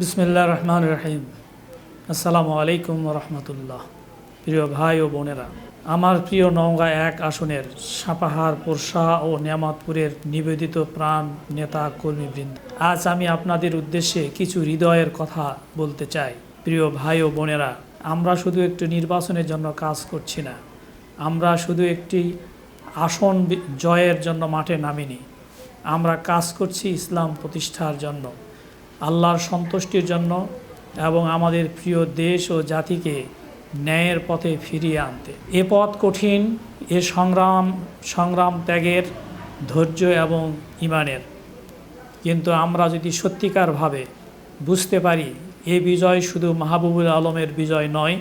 বিসমিল্লা রহমান রহিম আসসালামু আলাইকুম রহমতুল্লাহ প্রিয় ভাই ও বোনেরা, আমার প্রিয় নওগাঁ এক আসনের সাপাহার পোরশা ও নিয়ামতপুরের নিবেদিত প্রাণ নেতা কর্মীবৃন্দ, আজ আমি আপনাদের উদ্দেশ্যে কিছু হৃদয়ের কথা বলতে চাই। প্রিয় ভাই ও বোনেরা, আমরা শুধু একটি নির্বাচনের জন্য কাজ করছি না। আমরা শুধু একটি আসন জয়ের জন্য মাঠে নামিনি। আমরা কাজ করছি ইসলাম প্রতিষ্ঠার জন্য। আল্লাহর সন্তুষ্টির জন্য এবং আমাদের প্রিয় দেশ ও জাতিকে ন্যায়ের পথে ফিরিয়ে আনতে। এ পথ কঠিন, এ সংগ্রাম সংগ্রাম ত্যাগের, ধৈর্য এবং ইমানের। কিন্তু আমরা যদি সত্যিকারভাবে বুঝতে পারি, এ বিজয় শুধু মাহবুবুল আলমের বিজয় নয়,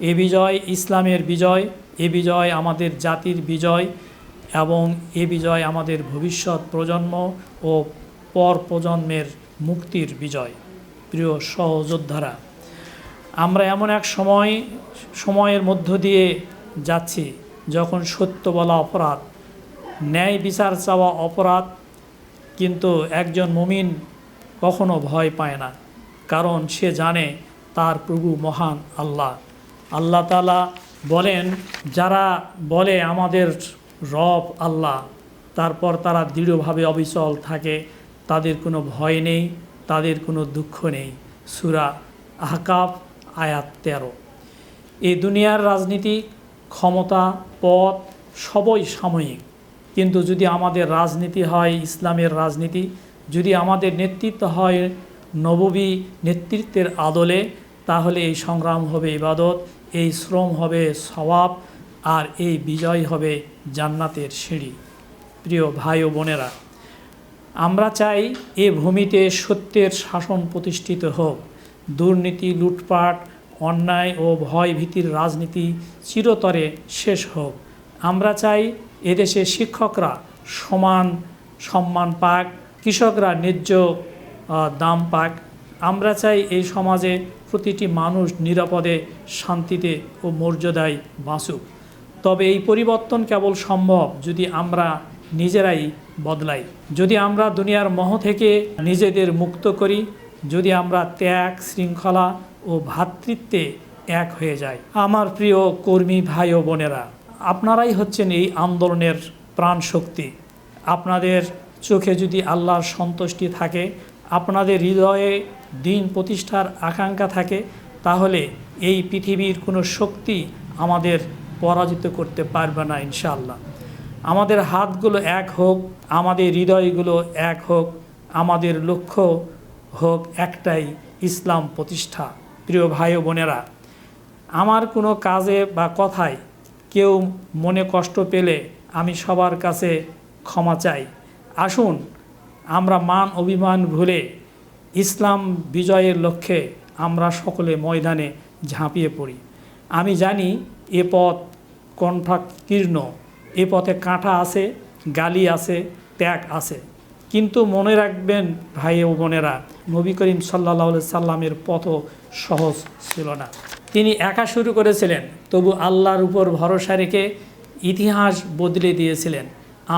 এ বিজয় ইসলামের বিজয়, এ বিজয় আমাদের জাতির বিজয় এবং এ বিজয় আমাদের ভবিষ্যৎ প্রজন্ম ও পর প্রজন্মের মুক্তির বিজয়। প্রিয় সহযোদ্ধারা, আমরা এমন এক সময়, সময়ের মধ্য দিয়ে যাচ্ছি যখন সত্য বলা অপরাধ, ন্যায় বিচার চাওয়া অপরাধ, কিন্তু একজন মুমিন কখনো ভয় পায় না, কারণ সে জানে তার প্রভু মহান আল্লাহ। আল্লাহ তালা বলেন, যারা বলে আমাদের রব আল্লাহ, তারপর তারা দৃঢ়ভাবে অবিচল থাকে তাদের কোনো ভয় নেই, তাদের কোনো দুঃখ নেই। সুরা আহকাফ, আয়াত তেরো। এ দুনিয়ার রাজনীতি, ক্ষমতা, পথ সবই সাময়িক। কিন্তু যদি আমাদের রাজনীতি হয়, ইসলামের রাজনীতি, যদি আমাদের নেতৃত্ব হয় নববী নেতৃত্বের আদলে, তাহলে এই সংগ্রাম হবে ইবাদত, এই শ্রম হবে সওয়াব, আর এই বিজয় হবে জান্নাতের সিঁড়ি। প্রিয় ভাই ও বোনেরা আমরা চাই এ ভূমিতে সত্যের শাসন প্রতিষ্ঠিত হোক। দুর্নীতি, লুটপাট, অন্যায় ও ভয় ভীতির রাজনীতি চিরতরে শেষ হোক। আমরা চাই এদেশে শিক্ষকরা সমান সম্মান পাক, কৃষকরা ন্যায্য দাম পাক। আমরা চাই এই সমাজে প্রতিটি মানুষ নিরাপদে, শান্তিতে ও মর্যাদায় বাঁচুক। তবে এই পরিবর্তন কেবল সম্ভব যদি আমরা নিজেরাই বদলাই। যদি আমরা দুনিয়ার মোহ থেকে নিজেদের মুক্ত করি, যদি আমরা ত্যাগ, শৃঙ্খলা ও ভ্রাতৃত্বে এক হয়ে যাই। আমার প্রিয় কর্মী ভাই ও বোনেরা, আপনারাই হচ্ছেন এই আন্দোলনের প্রাণ শক্তি আপনাদের চোখে যদি আল্লাহর সন্তুষ্টি থাকে, আপনাদের হৃদয়ে দিন প্রতিষ্ঠার আকাঙ্ক্ষা থাকে, তাহলে এই পৃথিবীর কোনো শক্তি আমাদের পরাজিত করতে পারবে না, ইনশাআল্লাহ। আমাদের হাতগুলো এক হোক, আমাদের হৃদয়গুলো এক হোক, আমাদের লক্ষ্য হোক একটাই ইসলাম প্রতিষ্ঠা। প্রিয় ভাই বোনেরা, আমার কোনো কাজে বা কথায় কেউ মনে কষ্ট পেলে আমি সবার কাছে ক্ষমা চাই। আসুন, আমরা মান অভিমান ভুলে ইসলাম বিজয়ের লক্ষ্যে আমরা সকলে ময়দানে ঝাঁপিয়ে পড়ি। আমি জানি এ পথ কণ্ঠাকীর্ণ এ পথে কাঁটা আছে, গালি আছে, ত্যাগ আছে। কিন্তু মনে রাখবেন, ভাই ও বোনেরা, নবী করিম সাল্লাহ সাল্লামের পথ সহজ ছিল না। তিনি একা শুরু করেছিলেন, তবু আল্লাহর উপর ভরসা রেখে ইতিহাস বদলে দিয়েছিলেন।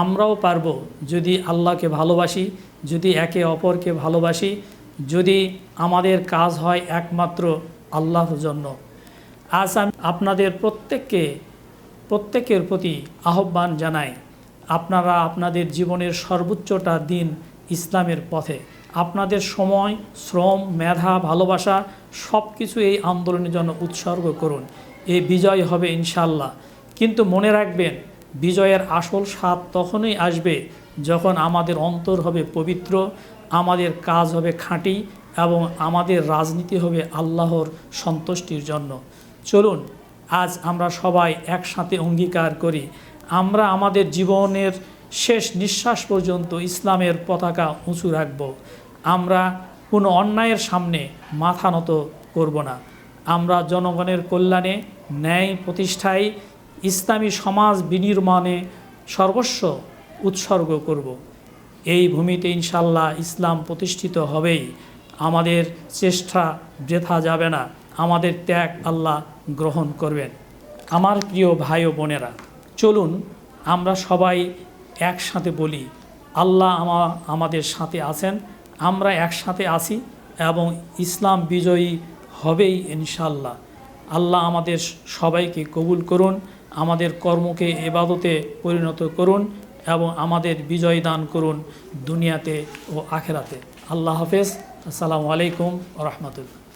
আমরাও পারব যদি আল্লাহকে ভালোবাসি, যদি একে অপরকে ভালোবাসি, যদি আমাদের কাজ হয় একমাত্র আল্লাহর জন্য। আজ আমি আপনাদের প্রত্যেককে প্রত্যেকের প্রতি আহ্বান জানাই, আপনারা আপনাদের জীবনের সর্বোচ্চটা দিন ইসলামের পথে। আপনাদের সময়, শ্রম, মেধা, ভালোবাসা সব কিছু এই আন্দোলনের জন্য উৎসর্গ করুন। এই বিজয় হবে ইনশাল্লাহ কিন্তু মনে রাখবেন, বিজয়ের আসল স্বাদ তখনই আসবে যখন আমাদের অন্তর হবে পবিত্র, আমাদের কাজ হবে খাঁটি এবং আমাদের রাজনীতি হবে আল্লাহর সন্তুষ্টির জন্য। চলুন আজ আমরা সবাই একসাথে অঙ্গীকার করি। আমরা আমাদের জীবনের শেষ নিঃশ্বাস পর্যন্ত ইসলামের পতাকা উঁচু রাখব। আমরা কোনো অন্যায়ের সামনে মাথা নত করব না। আমরা জনগণের কল্যাণে, ন্যায় প্রতিষ্ঠায়, ইসলামী সমাজ বিনির্মাণে সর্বস্ব উৎসর্গ করব। এই ভূমিতে ইনশাল্লাহ ইসলাম প্রতিষ্ঠিত হবেই। আমাদের চেষ্টা বৃথা যাবে না। আমাদের ত্যাগ আল্লাহ গ্রহণ করবেন। আমার প্রিয় ভাই ও বোনেরা, চলুন আমরা সবাই একসাথে বলি, আল্লাহ আমা, আমাদের সাথে আছেন, আমরা একসাথে আছি এবং ইসলাম বিজয়ী হবেই ইনশাল্লাহ আল্লাহ আমাদের সবাইকে কবুল করুন, আমাদের কর্মকে এবাদতে পরিণত করুন এবং আমাদের বিজয় দান করুন দুনিয়াতে ও আখেরাতে। আল্লাহ হাফেজ, আসসালামু আলাইকুম রহমতুল্লাহ।